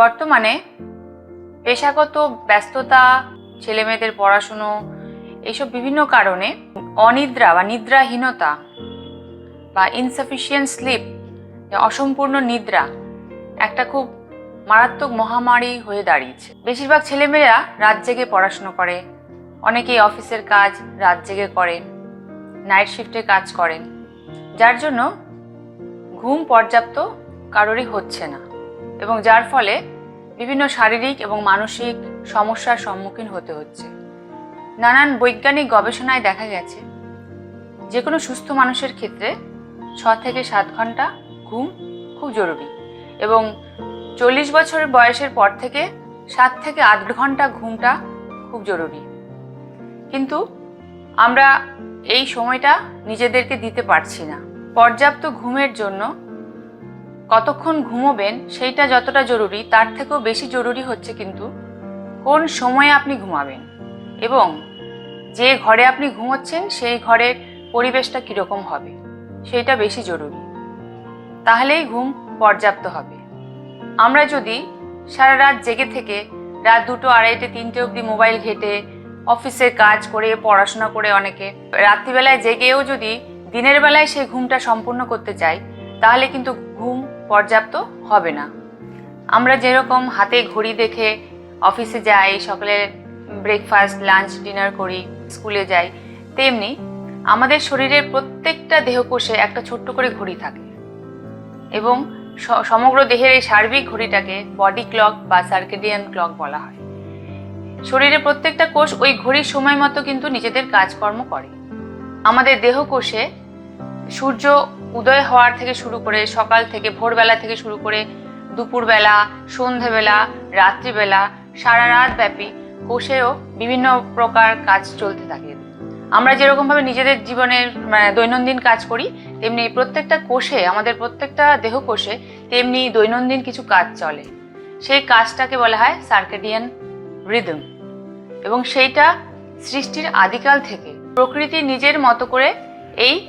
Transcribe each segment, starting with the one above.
বর্তমানে পেশাগত ব্যস্ততা, ছেলেমেয়েদের পড়াশুনো, এইসব বিভিন্ন কারণে অনিদ্রা বা নিদ্রাহীনতা বা ইনসাফিসিয়েন্ট স্লিপ অসম্পূর্ণ নিদ্রা, একটা খুব মারাত্মক মহামারী হয়ে দাঁড়িয়েছে। বেশিরভাগ ছেলেমেয়েরা রাত জেগে পড়াশুনো করে, অনেকেই অফিসের কাজ রাত জেগে করেন নাইট শিফটে কাজ করেন, যার জন্য ঘুম পর্যাপ্ত কারোরই হচ্ছে না। এবং যার ফলে বিভিন্ন শারীরিক এবং মানসিক সমস্যার সম্মুখীন হতে হচ্ছে। নানান বৈজ্ঞানিক গবেষণায় দেখা গেছে যে কোনো সুস্থ মানুষের ক্ষেত্রে ছ থেকে সাত ঘণ্টা ঘুম খুব জরুরি এবং চল্লিশ বছর বয়সের পর থেকে সাত থেকে আট ঘণ্টা ঘুমটা খুব জরুরি। কিন্তু আমরা এই সময়টা নিজেদেরকে দিতে পারছি না। পর্যাপ্ত ঘুমের জন্য কতক্ষণ ঘুমোবেন সেইটা যতটা জরুরি, তার থেকেও বেশি জরুরি হচ্ছে কিন্তু কোন সময়ে আপনি ঘুমাবেন এবং যে ঘরে আপনি ঘুমোচ্ছেন সেই ঘরের পরিবেশটা কীরকম হবে, সেইটা বেশি জরুরি। তাহলেই ঘুম পর্যাপ্ত হবে। আমরা যদি সারা রাত জেগে থেকে রাত দুটো আড়াইটে, তিনটে অবধি মোবাইল ঘেটে অফিসের কাজ করে, পড়াশোনা করে অনেকে, রাত্রিবেলায় জেগেও যদি দিনের বেলায় সেই ঘুমটা সম্পূর্ণ করতে চাই তাহলে কিন্তু ঘুম পর্যাপ্ত হবে না। আমরা যেরকম হাতে ঘড়ি দেখে অফিসে যাই, সকালে ব্রেকফাস্ট লাঞ্চ ডিনার করি স্কুলে যাই, তেমনি আমাদের শরীরের প্রত্যেকটা দেহকোষে একটা ছোট্ট করে ঘড়ি থাকে। এবং সমগ্র দেহের এই সার্বিক ঘড়িটাকে বডি ক্লক বা সার্কেডিয়ান ক্লক বলা হয়। শরীরের প্রত্যেকটা কোষ ওই ঘড়ির সময় মতো কিন্তু নিজেদের কাজকর্ম করে। আমাদের দেহকোষে সূর্য উদয় হওয়ার থেকে শুরু করে সকাল থেকে ভোরবেলা থেকে শুরু করে দুপুরবেলা সন্ধেবেলা রাত্রিবেলা সারা রাত ব্যাপী কোষেও বিভিন্ন প্রকার কাজ চলতে থাকে। আমরা যেরকমভাবে নিজেদের জীবনের মানে, দৈনন্দিন কাজ করি তেমনি প্রত্যেকটা কোষে আমাদের প্রত্যেকটা দেহ কোষে তেমনি দৈনন্দিন কিছু কাজ চলে। সেই কাজটাকে বলা হয় সার্কেডিয়ান রিদম। এবং সেইটা সৃষ্টির আদিকাল থেকে প্রকৃতি নিজের মতো করে এই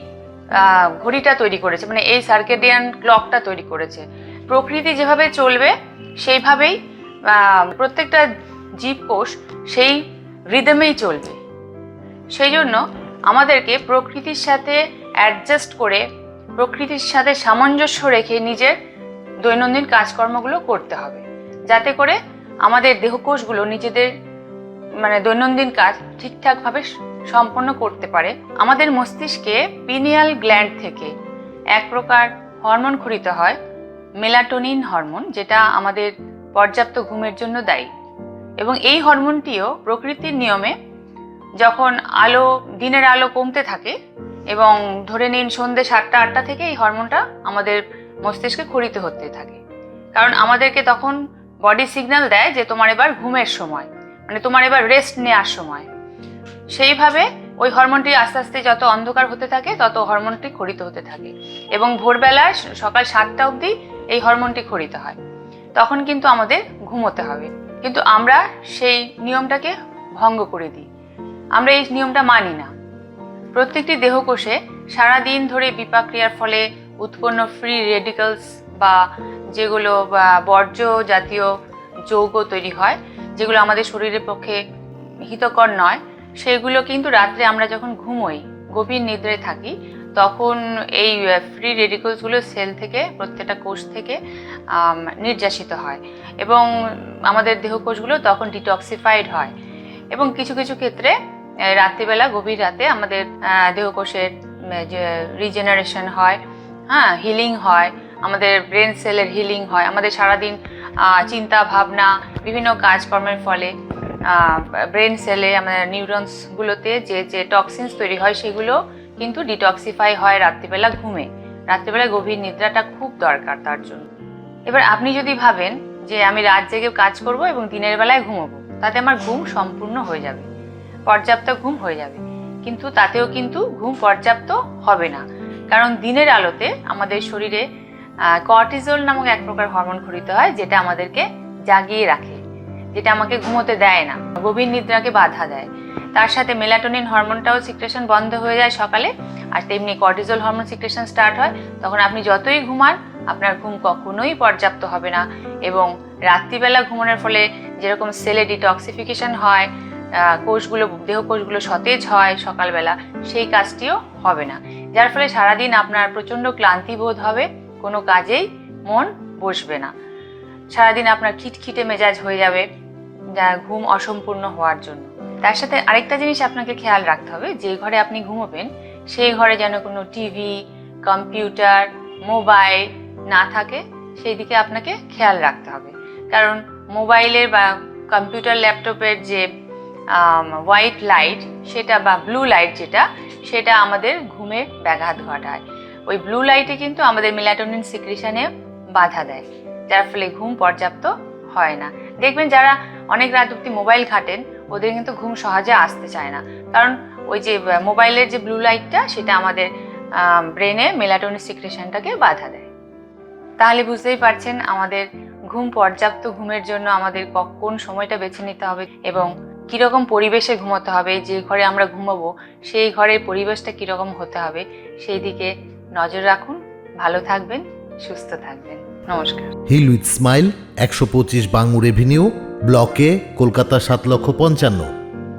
ঘড়িটা তৈরি করেছে মানে এই সার্কেডিয়ান ক্লকটা তৈরি করেছে। প্রকৃতি যেভাবে চলবে, সেইভাবেই প্রত্যেকটা জীবকোষ সেই রিদমেই চলবে। সেই জন্য আমাদেরকে প্রকৃতির সাথে অ্যাডজাস্ট করে, প্রকৃতির সাথে সামঞ্জস্য রেখে নিজের দৈনন্দিন কাজকর্মগুলো করতে হবে। যাতে করে আমাদের দেহকোষগুলো নিজেদের মানে দৈনন্দিন কাজ ঠিকঠাকভাবে সম্পন্ন করতে পারে। আমাদের মস্তিষ্কে পিনিয়াল গ্ল্যান্ড থেকে এক প্রকার হরমোন খরিত হয়, মেলাটোনিন হরমোন, যেটা আমাদের পর্যাপ্ত ঘুমের জন্য দায়ী। এবং এই হরমোনটিও প্রকৃতির নিয়মে যখন আলো, দিনের আলো কমতে থাকে এবং ধরে নিন সন্ধ্যে সাতটা, আটটা থেকে এই হরমোনটা আমাদের মস্তিষ্কে খরিত হতে থাকে। কারণ আমাদেরকে তখন বডি সিগন্যাল দেয় যে তোমার এবার ঘুমের সময় মানে তোমার এবার রেস্ট নেওয়ার সময়। সেইভাবে ওই হরমোনটি আস্তে আস্তে যত অন্ধকার হতে থাকে, তত হরমোনটি খরিত হতে থাকে। এবং ভোরবেলায় সকাল সাতটা অবধি এই হরমোনটি খরিত হয়। তখন কিন্তু আমাদের ঘুমোতে হবে। কিন্তু আমরা সেই নিয়মটাকে ভঙ্গ করে দিই। আমরা এই নিয়মটা মানি না। প্রত্যেকটি দেহকোষে সারাদিন ধরে বিপাক্রিয়ার ফলে উৎপন্ন ফ্রি রেডিকালস বা যেগুলো বর্জ্য জাতীয় যৌগ তৈরি হয়, যেগুলো আমাদের শরীরের পক্ষে হিতকর নয় সেগুলো কিন্তু রাত্রে আমরা যখন ঘুমোই, গভীর নিদ্রায় থাকি, তখন এই ফ্রি রেডিকলসগুলো সেল থেকে, প্রত্যেকটা কোষ থেকে নির্যাসিত হয়। এবং আমাদের দেহকোষগুলো তখন ডিটক্সিফাইড হয়। এবং কিছু কিছু ক্ষেত্রে রাত্রিবেলা, গভীর রাতে আমাদের দেহকোষের যে রিজেনারেশন হয় হ্যাঁ হিলিং হয়, আমাদের ব্রেন সেলের হিলিং হয়, আমাদের সারাদিন চিন্তা, ভাবনা, বিভিন্ন কাজকর্মের ফলে। ব্রেন সেলে আমাদের নিউরনসগুলোতে যে যে টক্সিনস তৈরি হয় সেগুলো কিন্তু ডিটক্সিফাই হয় রাত্রিবেলা ঘুমে। রাত্রিবেলা গভীর নিদ্রাটা খুব দরকার তার জন্য। এবার আপনি যদি ভাবেন যে আমি রাত জেগে কাজ করব এবং দিনের বেলায় ঘুমোবো, তাতে আমার ঘুম সম্পূর্ণ হয়ে যাবে। পর্যাপ্ত ঘুম হয়ে যাবে। কিন্তু তাতেও কিন্তু ঘুম পর্যাপ্ত হবে না। কারণ দিনের আলোতে আমাদের শরীরে কর্টিজল নামক এক প্রকার হরমোন খরিত হয়, যেটা আমাদেরকে জাগিয়ে রাখে। যেটা আমাকে ঘুমোতে দেয় না। গভীর নিদ্রাকে বাধা দেয়। তার সাথে মেলাটোনিন হরমোনটাও সিক্রেশন বন্ধ হয়ে যায় সকালে। আর তেমনি কর্টিজল হরমোন সিক্রেশন স্টার্ট হয়, তখন আপনি যতই ঘুমান, আপনার ঘুম কখনোই পর্যাপ্ত হবে না। এবং রাত্রিবেলা ঘুমানোর ফলে যেরকম সেলে ডিটক্সিফিকেশন হয় কোষগুলো, দেহ কোষগুলো সতেজ হয় সকালবেলা, সেই কাজটিও হবে না। যার ফলে সারাদিন আপনার প্রচণ্ড ক্লান্তি বোধ হবে, কোনো কাজেই মন বসবে না। সারাদিন আপনার খিটখিটে মেজাজ হয়ে যাবে, যা ঘুম অসম্পূর্ণ হওয়ার জন্য। তার সাথে আরেকটা জিনিস আপনাকে খেয়াল রাখতে হবে, যে ঘরে আপনি ঘুমোবেন, সেই ঘরে যেন কোনো টিভি, কম্পিউটার, মোবাইল না থাকে, সেই দিকে আপনাকে খেয়াল রাখতে হবে। কারণ মোবাইলের বা কম্পিউটার ল্যাপটপের যে হোয়াইট লাইট সেটা বা ব্লু লাইট যেটা, সেটা আমাদের ঘুমে ব্যাঘাত ঘটায়। ওই ব্লু লাইটে কিন্তু আমাদের মেলাটোনিন সিক্রিশনে বাধা দেয়। যার ফলে ঘুম পর্যাপ্ত হয় না। দেখবেন যারা অনেক রাত অব্দি মোবাইল ঘাটেন, ওদের কিন্তু ঘুম সহজে আসতে চায় না। কারণ ওই যে মোবাইলের যে ব্লু লাইটটা সেটা আমাদের ব্রেনে মেলাটোনিন সিক্রেশনটাকে বাধা দেয়। তাহলে বুঝতেই পারছেন আমাদের ঘুম পর্যাপ্ত ঘুমের জন্য আমাদের কোন সময়টা বেছে নিতে হবে এবং কীরকম পরিবেশে ঘুমোতে হবে, যে ঘরে আমরা ঘুমাবো, সেই ঘরের পরিবেশটা কীরকম হতে হবে, সেই দিকে নজর রাখুন। ভালো থাকবেন, সুস্থ থাকবেন। নমস্কার। হিল উইথ স্মাইল একশো পঁচিশ বাঙুর এভিনিউ ব্লকে কলকাতা সাত লক্ষ পঞ্চান্ন।